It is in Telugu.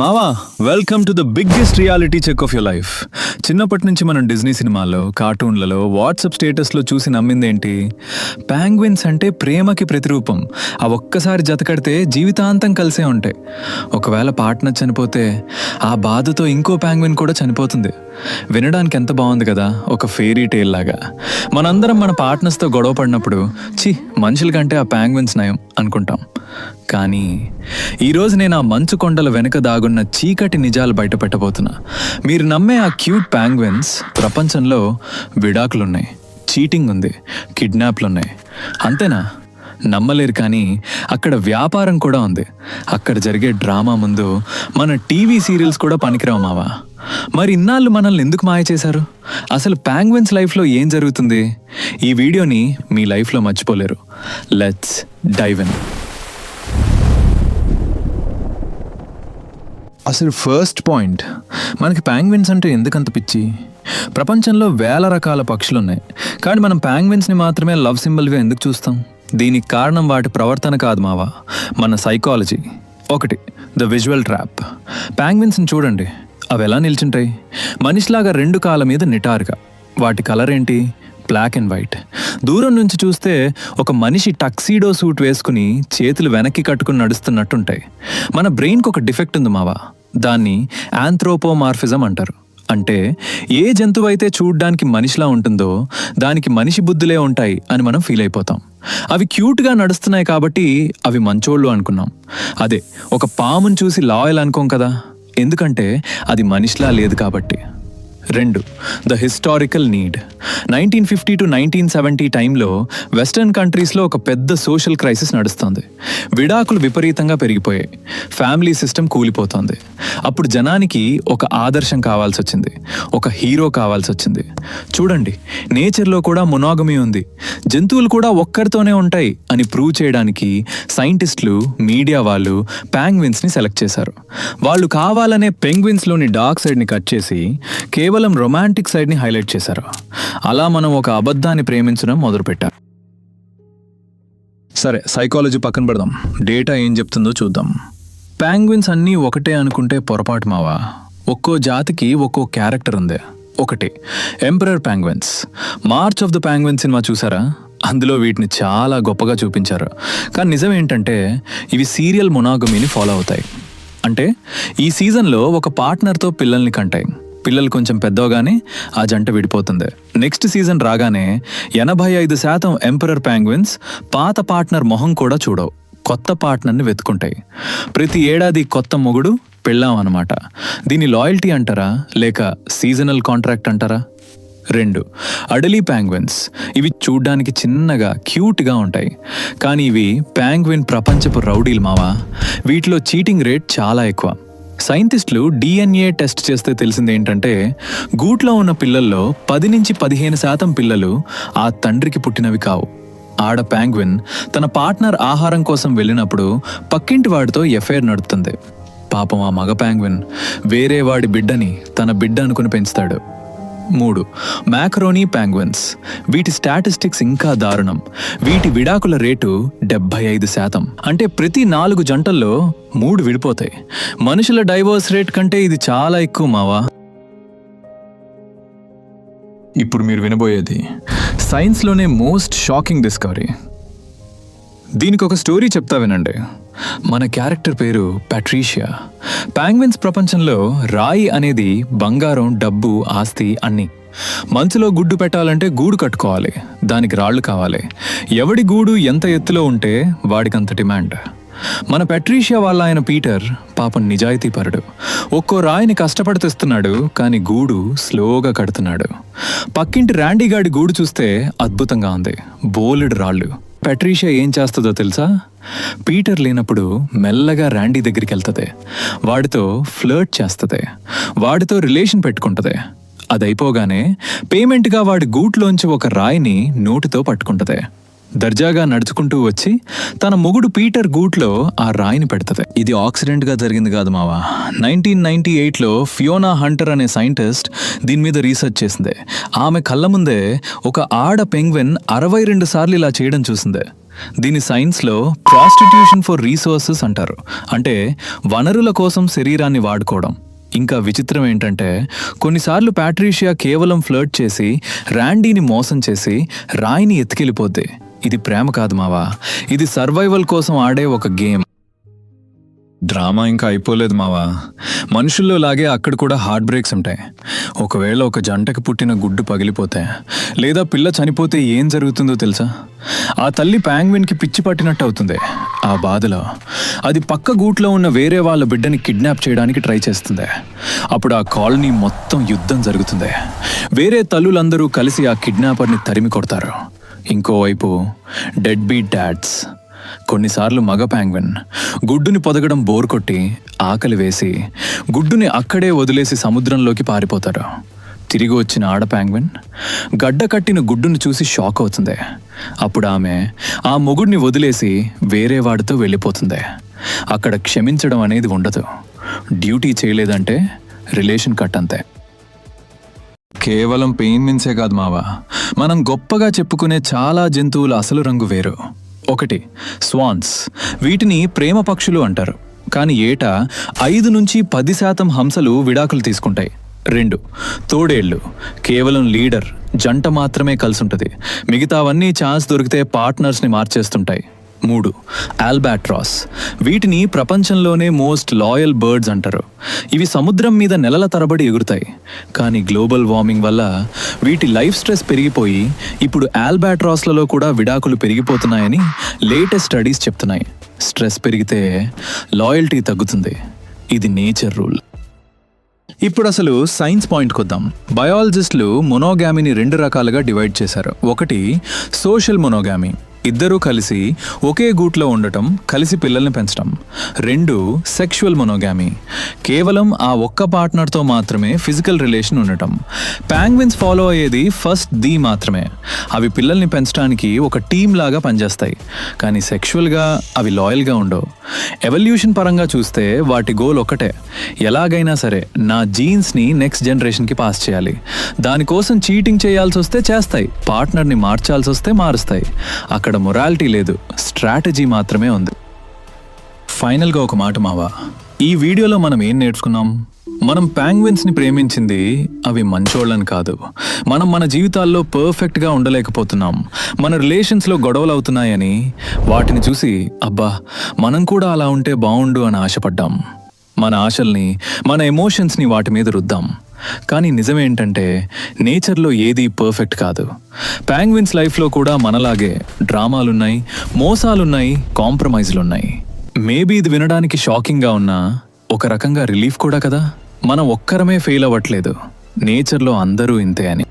మావా welcome to the biggest reality check of your life చిన్నప్పటి నుంచి మనం డిజ్నీ సినిమాల్లో కార్టూన్లలో వాట్సాప్ స్టేటస్లో చూసి నమ్మిందేంటి ప్యాంగ్విన్స్ అంటే ప్రేమకి ప్రతిరూపం. ఆ ఒక్కసారి జతకడితే జీవితాంతం కలిసే ఉంటాయి. ఒకవేళ పార్ట్నర్ చనిపోతే ఆ బాధతో ఇంకో ప్యాంగ్విన్ కూడా చనిపోతుంది. వినడానికి ఎంత బాగుంది కదా ఒక ఫేరీ టేల్ లాగా. మనందరం మన పార్ట్నర్స్తో గొడవ పడినప్పుడు ఛీ మనుషుల కంటే ఆ ప్యాంగ్విన్స్ నయం అనుకుంటాం. కానీ ఈరోజు నేను ఆ మంచు కొండల వెనుక దాగున్న చీకటి నిజాలు బయటపెట్టబోతున్నా. మీరు నమ్మే ఆ క్యూట్ ప్యాంగ్విన్స్ ప్రపంచంలో విడాకులున్నాయి చీటింగ్ ఉంది కిడ్నాప్లున్నాయి. అంతేనా? నమ్మలేరు కానీ అక్కడ వ్యాపారం కూడా ఉంది. అక్కడ జరిగే డ్రామా ముందు మన టీవీ సీరియల్స్ కూడా పనికిరావు మావా. మరి ఇన్నాళ్ళు మనల్ని ఎందుకు మాయ చేశారు? అసలు ప్యాంగ్విన్స్ లైఫ్లో ఏం జరుగుతుంది? ఈ వీడియోని మీ లైఫ్లో మర్చిపోలేరు. లెట్స్ డైవెన్ అసలు ఫస్ట్ పాయింట్ మనకి ప్యాంగ్విన్స్ అంటే ఎందుకంత పిచ్చి? ప్రపంచంలో వేల రకాల పక్షులు ఉన్నాయి కానీ మనం ప్యాంగ్విన్స్ని మాత్రమే లవ్ సింబల్గా ఎందుకు చూస్తాం? దీనికి కారణం వాటి ప్రవర్తన కాదు మావా. మన సైకాలజీ ఒకటి ద విజువల్ ట్రాప్ ప్యాంగ్విన్స్ని చూడండి. అవి ఎలా నిల్చుంటాయి? మనిషిలాగా రెండు కాళ్ళ మీద నిటారుగా. వాటి కలర్ ఏంటి? బ్లాక్ అండ్ వైట్ దూరం నుంచి చూస్తే ఒక మనిషి టక్సీడో సూట్ వేసుకుని చేతులు వెనక్కి కట్టుకుని నడుస్తున్నట్టుంటాయి. మన బ్రెయిన్కి ఒక డిఫెక్ట్ ఉంది మావా. దాన్ని ఆంథ్రోపోమార్ఫిజం అంటారు. అంటే ఏ జంతువు అయితే చూడ్డానికి మనిషిలా ఉంటుందో దానికి మనిషి బుద్ధులే ఉంటాయి అని మనం ఫీల్ అయిపోతాం. అవి క్యూట్గా నడుస్తున్నాయి కాబట్టి అవి మంచోళ్ళు అనుకున్నాం. అదే ఒక పాముని చూసి లాయల్ అనుకోం కదా? ఎందుకంటే అది మనిషిలా లేదు కాబట్టి. రెండు the historical need. Nineteen fifty two nineteen seventy టైంలో వెస్టర్న్ కంట్రీస్లో ఒక పెద్ద సోషల్ క్రైసిస్ నడుస్తుంది. విడాకులు విపరీతంగా పెరిగిపోయాయి. ఫ్యామిలీ సిస్టమ్ కూలిపోతోంది. అప్పుడు జనానికి ఒక ఆదర్శం కావాల్సి వచ్చింది ఒక హీరో కావాల్సి వచ్చింది చూడండి నేచర్లో కూడా మొనాగమీ ఉంది. జంతువులు కూడా ఒక్కరితోనే ఉంటాయి అని ప్రూవ్ చేయడానికి సైంటిస్టులు మీడియా వాళ్ళు ప్యాంగ్విన్స్ని సెలెక్ట్ చేశారు. వాళ్ళు కావాలనే పెంగ్విన్స్లోని డార్క్ సైడ్ని కట్ చేసి కేవలం రొమాంటిక్ సైడ్ని హైలైట్ చేశారు. అలా మనం ఒక అబద్ధాన్ని ప్రేమించడం మొదలుపెట్టాం. సరే సైకాలజీ పక్కన పెడదాం. డేటా ఏం చెప్తుందో చూద్దాం. పాంగ్విన్స్ అన్నీ ఒకటే అనుకుంటే పొరపాటు మావా? ఒక్కో జాతికి ఒక్కో క్యారెక్టర్ ఉంది. ఒకటి. Emperor penguins march of the penguin cinema చూసారా? అందులో వీటిని చాలా గొప్పగా చూపించారు. కానీ నిజం ఏంటంటే ఇవి సీరియల్ మొనాగమీని ఫాలో అవుతాయి. అంటే ఈ సీజన్లో ఒక పార్ట్నర్తో పిల్లల్ని కంటాయి. పిల్లలు కొంచెం పెద్దవగానే ఆ జంట విడిపోతుంది. నెక్స్ట్ సీజన్ రాగానే ఎనభై ఐదు శాతం ఎంపరర్ ప్యాంగ్విన్స్ పాత పార్ట్నర్ మొహం కూడా చూడవు. కొత్త పార్ట్నర్ని వెతుకుంటాయి ప్రతి ఏడాది కొత్త మొగుడు పెళ్ళాం అనమాట దీన్ని లాయల్టీ అంటారా? లేక సీజనల్ కాంట్రాక్ట్ అంటారా? రెండు. అడలీ ప్యాంగ్విన్స్ ఇవి చూడ్డానికి చిన్నగా క్యూట్గా ఉంటాయి. కానీ ఇవి ప్యాంగ్విన్ ప్రపంచపు రౌడీలు మావా? వీటిలో చీటింగ్ రేట్ చాలా ఎక్కువ. సైంటిస్టులు డిఎన్ఏ టెస్ట్ చేస్తే తెలిసింది ఏంటంటే గూట్లో ఉన్న పిల్లల్లో పది నుంచి పదిహేను శాతం పిల్లలు ఆ తండ్రికి పుట్టినవి కావు. ఆడ ప్యాంగ్విన్ తన పార్ట్నర్ ఆహారం కోసం వెళ్ళినప్పుడు పక్కింటి వాడితో ఎఫ్ఐఆర్ నడుపుతుంది. పాపం ఆ మగ ప్యాంగ్విన్ వేరే వాడి బిడ్డని తన బిడ్డ అనుకుని పెంచుతాడు. మూడు. మ్యాక్రోనీ ప్యాంగ్విన్స్ వీటి స్టాటిస్టిక్స్ ఇంకా దారుణం. వీటి విడాకుల రేటు డెబ్బై ఐదు శాతం. అంటే ప్రతి నాలుగు జంటల్లో మూడు విడిపోతాయి. మనుషుల డైవోర్స్ రేట్ కంటే ఇది చాలా ఎక్కువ మావా. ఇప్పుడు మీరు వినబోయేది సైన్స్లోనే మోస్ట్ షాకింగ్ డిస్కవరీ. దీనికి ఒక స్టోరీ చెప్తా వినండి. మన క్యారెక్టర్ పేరు ప్యాట్రీషియా ప్యాంగ్విన్స్ ప్రపంచంలో రాయి అనేది బంగారం డబ్బు ఆస్తి అన్ని. మంచులో గుడ్డు పెట్టాలంటే గూడు కట్టుకోవాలి దానికి రాళ్ళు కావాలి. ఎవడి గూడు ఎంత ఎత్తులో ఉంటే వాడికంత డిమాండ్. మన పెట్రీషియా వాళ్ళ ఆయన పీటర్ పాపం నిజాయితీపరుడు. ఒక్కో రాయిని కష్టపడి తెస్తున్నాడు కానీ గూడు స్లోగా కడుతున్నాడు. పక్కింటి ర్యాండీగాడి గూడు చూస్తే అద్భుతంగా ఉంది. బోలెడు రాళ్ళు. పెట్రీషియా ఏం చేస్తుందో తెలుసా? పీటర్ లేనప్పుడు మెల్లగా ర్యాండీ దగ్గరికి వెళ్తుంది. వాడితో ఫ్లర్ట్ చేస్తుంది. వాడితో రిలేషన్ పెట్టుకుంటుంది. అదైపోగానే పేమెంట్గా వాడి గూట్లోంచి ఒక రాయిని నోటితో పట్టుకుంటుంది. దర్జాగా నడుచుకుంటూ వచ్చి తన మొగుడు పీటర్ గూట్లో ఆ రాయిని పెడుతుంది. ఇది ఆక్సిడెంట్గా జరిగింది కాదు మావా. నైన్టీన్ నైన్టీ ఎయిట్లో ఫియోనా హంటర్ అనే సైంటిస్ట్ దీని మీద రీసెర్చ్ చేసింది. ఆమె కళ్ళ ముందే ఒక ఆడ పెంగ్విన్ అరవై రెండు సార్లు ఇలా చేయడం చూసింది. దీని సైన్స్లో ప్రాస్టిట్యూషన్ ఫర్ రీసోర్సెస్ అంటారు. అంటే వనరుల కోసం శరీరాన్ని వాడుకోవడం. ఇంకా విచిత్రం ఏంటంటే కొన్నిసార్లు ప్యాట్రీషియా కేవలం ఫ్లర్ట్ చేసి ర్యాండీని మోసం చేసి రాయిని ఎత్తుకెళ్ళిపోద్ది. ఇది ప్రేమ కాదు మావా. ఇది సర్వైవల్ కోసం ఆడే ఒక గేమ్. డ్రామా ఇంకా అయిపోలేదు మావా. మనుషుల్లో లాగే అక్కడ కూడా హార్ట్ బ్రేక్స్ ఉంటాయి. ఒకవేళ ఒక జంటకు పుట్టిన గుడ్డు పగిలిపోతే లేదా పిల్ల చనిపోతే ఏం జరుగుతుందో తెలుసా? ఆ తల్లి ప్యాంగ్విన్కి పిచ్చి పట్టినట్టు అవుతుంది. ఆ బాధలో అది పక్క గూట్లో ఉన్న వేరే వాళ్ళ బిడ్డని కిడ్నాప్ చేయడానికి ట్రై చేస్తుంది. అప్పుడు ఆ కాలనీ మొత్తం యుద్ధం జరుగుతుంది. వేరే తల్లులందరూ కలిసి ఆ కిడ్నాపర్ని తరిమి కొడతారు. ఇంకోవైపు డెడ్ బీట్ డాడ్స్. కొన్నిసార్లు మగ ప్యాంగ్విన్ గుడ్డుని పొదగడం బోర్ కొట్టి ఆకలి వేసి గుడ్డుని అక్కడే వదిలేసి సముద్రంలోకి పారిపోతారు. తిరిగి వచ్చిన ఆడ ప్యాంగ్విన్ గడ్డ కట్టిన గుడ్డును చూసి షాక్ అవుతుంది. అప్పుడు ఆమె ఆ మొగుడిని వదిలేసి వేరే వాడితో వెళ్ళిపోతుంది. అక్కడ క్షమించడం అనేది ఉండదు. డ్యూటీ చేయలేదంటే రిలేషన్ కట్ అంతే. కేవలం పెయిన్ మిన్సే కాదు మావా. మనం గొప్పగా చెప్పుకునే చాలా జంతువుల అసలు రంగు వేరు. ఒకటి స్వాన్స్. వీటిని ప్రేమ పక్షులు అంటారు. కానీ ఏటా ఐదు నుంచి పది శాతం హంసలు విడాకులు తీసుకుంటాయి. రెండు తోడేళ్ళు. కేవలం లీడర్ జంట మాత్రమే కలిసుంటది. మిగతావన్నీ ఛాన్స్ దొరికితే పార్ట్నర్స్ని మార్చేస్తుంటాయి. మూడు. ఆల్బాట్రాస్ వీటిని ప్రపంచంలోనే మోస్ట్ లాయల్ బర్డ్స్ అంటారు. ఇవి సముద్రం మీద నెలల తరబడి ఎగురుతాయి. కానీ గ్లోబల్ వార్మింగ్ వల్ల వీటి లైఫ్ స్ట్రెస్ పెరిగిపోయి ఇప్పుడు ఆల్బాట్రాస్లలో కూడా విడాకులు పెరిగిపోతున్నాయని లేటెస్ట్ స్టడీస్ చెప్తున్నాయి. స్ట్రెస్ పెరిగితే లాయల్టీ తగ్గుతుంది. ఇది నేచర్ రూల్ ఇప్పుడు అసలు సైన్స్ పాయింట్కి వద్దాం బయాలజిస్టులు మొనోగామిని రెండు రకాలుగా డివైడ్ చేశారు. ఒకటి సోషల్ మొనోగామి ఇద్దరూ కలిసి ఒకే గూట్లో ఉండటం కలిసి పిల్లల్ని పెంచడం రెండు సెక్షువల్ మొనోగామి కేవలం ఆ ఒక్క పార్ట్నర్తో మాత్రమే ఫిజికల్ రిలేషన్ ఉండటం. ప్యాంగ్విన్స్ ఫాలో అయ్యేది ఫస్ట్ ది మాత్రమే. అవి పిల్లల్ని పెంచడానికి ఒక టీం లాగా పనిచేస్తాయి. కానీ సెక్షువల్గా అవి లాయల్గా ఉండవు. ఎవల్యూషన్ పరంగా చూస్తే వాటి గోల్ ఒకటే ఎలాగైనా సరే నా జీన్స్ని నెక్స్ట్ జనరేషన్కి పాస్ చేయాలి. దానికోసం చీటింగ్ చేయాల్సి వస్తే చేస్తాయి. పార్ట్నర్ని మార్చాల్సి వస్తే మారుస్తాయి. అక్కడ మొరాలిటీ లేదు. స్ట్రాటజీ మాత్రమే ఉంది. ఫైనల్గా ఒక మాట మావా. ఈ వీడియోలో మనం ఏం నేర్చుకున్నాం? మనం ప్యాంగ్విన్స్ని ప్రేమించింది అవి మంచోళ్ళని కాదు. మనం మన జీవితాల్లో పర్ఫెక్ట్గా ఉండలేకపోతున్నాం. మన రిలేషన్స్లో గొడవలు అవుతున్నాయని వాటిని చూసి అబ్బా మనం కూడా అలా ఉంటే బాగుండు అని ఆశపడ్డాం. మన ఆశల్ని మన ఎమోషన్స్ని వాటి మీద రుద్దాం. కానీ నిజమేంటంటే నేచర్లో ఏది పర్ఫెక్ట్ కాదు. ప్యాంగ్విన్స్ లైఫ్లో కూడా మనలాగే డ్రామాలున్నాయి మోసాలున్నాయి కాంప్రమైజ్లున్నాయి. మేబీ ఇది వినడానికి షాకింగ్గా ఉన్నా ఒక రకంగా రిలీఫ్ కూడా కదా? మనం ఒక్కరమే ఫెయిల్ అవ్వట్లేదు. నేచర్లో అందరూ ఇంతే అని.